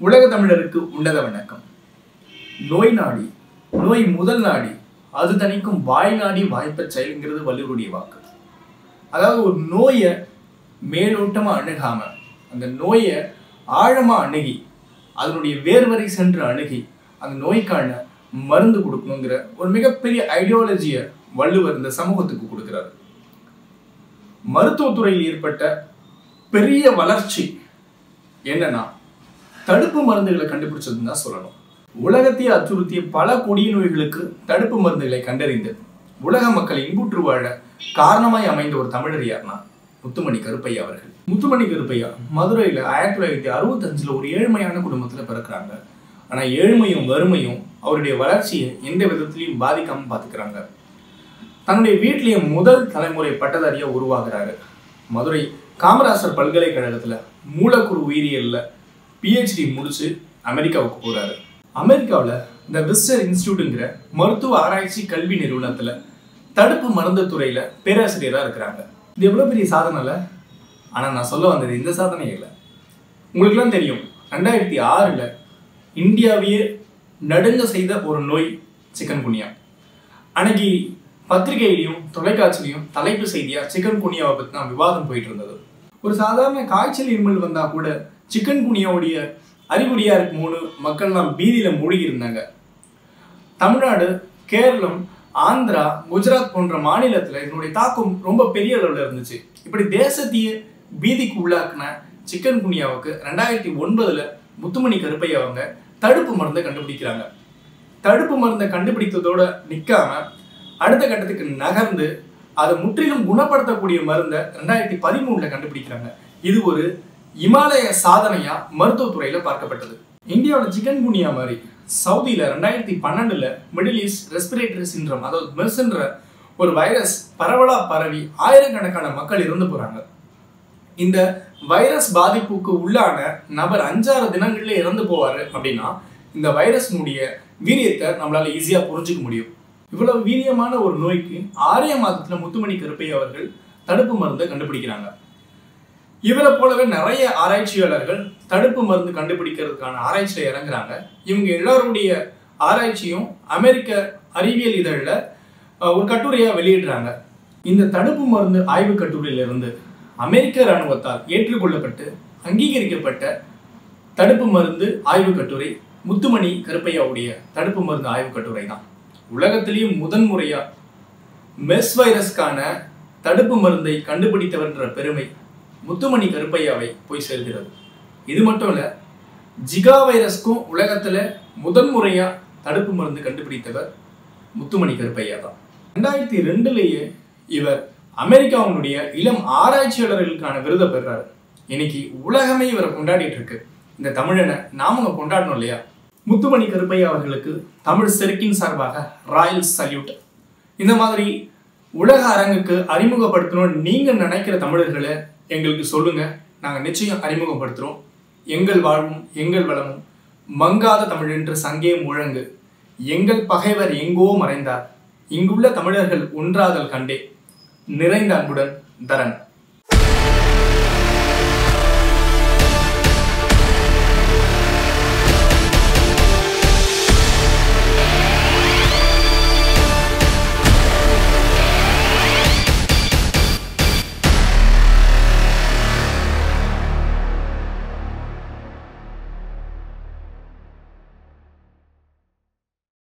உலக தமிழருக்கு உன்னத வணக்கம். நோய் நாடி நோய் முதல் நாடி அது தணிக்கும் வாய் நாடி வாய்ப்பச் செயலுங்கிறது வள்ளுவருடைய வாக்கு. அதாவது ஒரு நோயை மேலோட்டமாக அணுகாம அந்த நோயை ஆழமாக அணுகி அதனுடைய வேர்வரை சென்று அணுகி அந்த நோய்க்கான மருந்து கொடுக்கணுங்கிற ஒரு மிகப்பெரிய ஐடியாலஜியை வள்ளுவர் இந்த சமூகத்துக்கு கொடுக்கிறார். மருத்துவத்துறையில் ஏற்பட்ட பெரிய வளர்ச்சி என்னன்னா தடுப்பு மருந்துகளை கண்டுபிடிச்சதுன்னு தான் சொல்லணும். உலகத்தையே அச்சுறுத்திய பல கொடிய நோய்களுக்கு தடுப்பு மருந்துகளை கண்டறிந்து உலக மக்கள் இன்புற்று வாழ காரணமாய் அமைந்த ஒரு தமிழர் யார்னா முத்துமணி கருப்பையா அவர்கள். முத்துமணி கருப்பையா மதுரையில் ஆயிரத்தி தொள்ளாயிரத்தி அறுபத்தஞ்சில் ஒரு ஏழ்மையான குடும்பத்தில் பிறக்கிறாங்க. ஆனால் ஏழ்மையும் வறுமையும் அவருடைய வளர்ச்சியை எந்த விதத்திலையும் பாதிக்காமல் பார்த்துக்கிறாங்க தன்னுடைய வீட்டிலேயே முதல் தலைமுறை பட்டதாரியாக உருவாகிறாரு. மதுரை காமராசர் பல்கலைக்கழகத்துல மூலக்கூறு உயிரியல்ல பிஹெச்டி முடிச்சு அமெரிக்காவுக்கு போகிறாரு அமெரிக்காவில் இந்த விஸ்டர் இன்ஸ்டியூட்டுங்கிற மருத்துவ ஆராய்ச்சி கல்வி நிறுவனத்துல தடுப்பு மருந்து துறையில் பேராசிரியராக இருக்கிறாங்க. இது எவ்வளோ பெரிய சாதனை இல்ல ஆனா நான் சொல்ல வந்தது இந்த சாதனை இல்லை. உங்களுக்குலாம் தெரியும் ரெண்டாயிரத்தி ஆறுல இந்தியாவையே நடுங்க செய்த ஒரு நோய் சிக்கன் குனியா அன்னைக்கு பத்திரிகையிலையும் தொலைக்காட்சியிலையும் தலைப்பு செய்தியா சிக்கன் குனியாவை பத்தி தான் விவாதம் போயிட்டு இருந்தது ஒரு சாதாரண காய்ச்சல் இருமல் வந்தா கூட சிக்கன் குனியாவுடைய அறிகுறியா இருக்குமோன்னு மக்கள்லாம் பீதியில மூழ்கி இருந்தாங்க. தமிழ்நாடு கேரளம் ஆந்திரா குஜராத் போன்ற மாநிலத்துல இதனுடைய தாக்கம் ரொம்ப பெரிய அளவுல இருந்துச்சு. இப்படி தேசத்தையே பீதிக்கு உள்ளாக்குன சிக்கன் குனியாவுக்கு ரெண்டாயிரத்தி ஒன்பதுல முத்துமணி கருப்பையா அவங்க தடுப்பு மருந்தை கண்டுபிடிக்கிறாங்க. தடுப்பு மருந்தை கண்டுபிடித்ததோட நிற்காம அடுத்த கட்டத்துக்கு நகர்ந்து அதை முற்றிலும் குணப்படுத்தக்கூடிய மருந்தை ரெண்டாயிரத்தி பதிமூணுல கண்டுபிடிக்கிறாங்க. இது ஒரு இமாலய சாதனையா மருத்துவத்துறையில பார்க்கப்பட்டது. இந்தியாவோட சிக்கன் குனியா மாதிரி சவுதியில ரெண்டாயிரத்தி பன்னெண்டுல மிடில் ஈஸ்ட் ரெஸ்பிரேட்டரி சின்ரம் அதாவது மெர்ஸ்ன்ற ஒரு வைரஸ் பரவலா பரவி ஆயிரக்கணக்கான மக்கள் இறந்து போறாங்க. இந்த வைரஸ் பாதிப்புக்கு உள்ளான நபர் அஞ்சாறு தினங்கள்ல இறந்து போவார் அப்படின்னா இந்த வைரஸினுடைய வீரியத்தை நம்மளால ஈஸியாக புரிஞ்சுக்க முடியும். இவ்வளவு வீரியமான ஒரு நோய்க்கு ஆரிய மாதத்துல முத்துமணி கருப்பை அவர்கள் தடுப்பு மருந்தை கண்டுபிடிக்கிறாங்க. இவரை போலவே நிறைய ஆராய்ச்சியாளர்கள் தடுப்பு மருந்து கண்டுபிடிக்கிறதுக்கான ஆராய்ச்சியில் இறங்குறாங்க. இவங்க எல்லாருடைய ஆராய்ச்சியும் அமெரிக்க அறிவியல் இதழில் ஒரு கட்டுரையாக வெளியிடுறாங்க. இந்த தடுப்பு மருந்து ஆய்வு கட்டுரையிலிருந்து அமெரிக்க இராணுவத்தால் ஏற்றுக்கொள்ளப்பட்டு அங்கீகரிக்கப்பட்ட தடுப்பு மருந்து ஆய்வு கட்டுரை முத்துமணி கருப்பையாவுடைய தடுப்பு மருந்து ஆய்வு கட்டுரை தான் உலகத்திலேயே முதன்முறையா மெஸ் வைரஸ்க்கான தடுப்பு மருந்தை கண்டுபிடித்தவர்ன்ற பெருமை முத்துமணி கருப்பையாவை போய் சேர்கிறது. இது மட்டும் இல்ல ஜிகா வைரஸ்க்கும் உலகத்துல முதன்முறையா தடுப்பு மருந்து கண்டுபிடித்தவர் முத்துமணி கருப்பையா தான் ரெண்டாயிரத்தி ரெண்டுலேயே இவர் அமெரிக்காவுடைய இளம் ஆராய்ச்சியாளர்களுக்கான விருதை பெறாரு இன்னைக்கு உலகமே இவரை கொண்டாடிட்டு இருக்கு. இந்த தமிழனை நாம கொண்டாடணும் இல்லையா? முத்துமணி கருப்பையா அவர்களுக்கு தமிழ் செருக்கின் சார்பாக ராயல் சல்யூட். இந்த மாதிரி உலக அரங்குக்கு அறிமுகப்படுத்தணும்னு நீங்க நினைக்கிற தமிழர்களை எங்களுக்கு சொல்லுங்க. நாங்க நிச்சயம் அறிமுகப்படுத்துறோம். எங்கள் வாழ்வும் எங்கள் வளமும் மங்காத தமிழ் என்று சங்கே முழங்கு. எங்கள் பகைவர் எங்கோ மறைந்தார். இங்குள்ள தமிழர்கள் ஒன்றாதல் கண்டே. நிறைந்த அன்புடன் தரன்